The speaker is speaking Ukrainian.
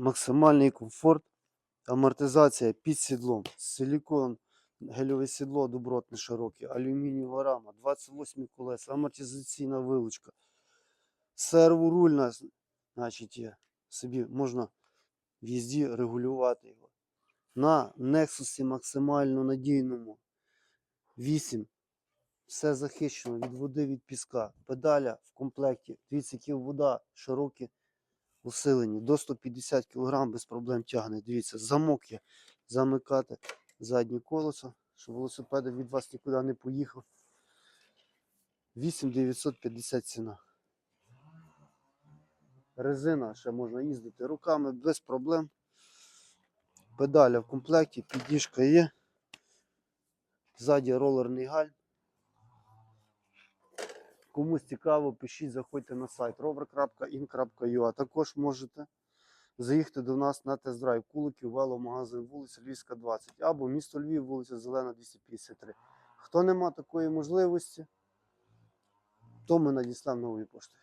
максимальний комфорт, амортизація під сідлом, силікон, гельове сідло добротне широке, алюмінієва рама, 28 колеса, амортизаційна вилучка, серворульна, значить, собі можна в їзді регулювати його. На Nexus максимально надійному 8. Все захищено від води, від піска. Педаля в комплекті. Дивіться, які вода широкі, усилені. До 150 кг без проблем тягне. Дивіться, замок є. Замикати заднє колесо, щоб велосипед від вас нікуди не поїхав. 8950 ціна. Резина ще можна їздити руками без проблем. Педаля в комплекті, підніжка є. Ззаді ролерний галь. Комусь цікаво, пишіть, заходьте на сайт rover.in.ua. Також можете заїхати до нас на тест-драйв Куликів, веломагазин, вулиця Львівська, 20 або місто Львів, вулиця Зелена, 253. Хто не має такої можливості, то ми надіслав нової пошти.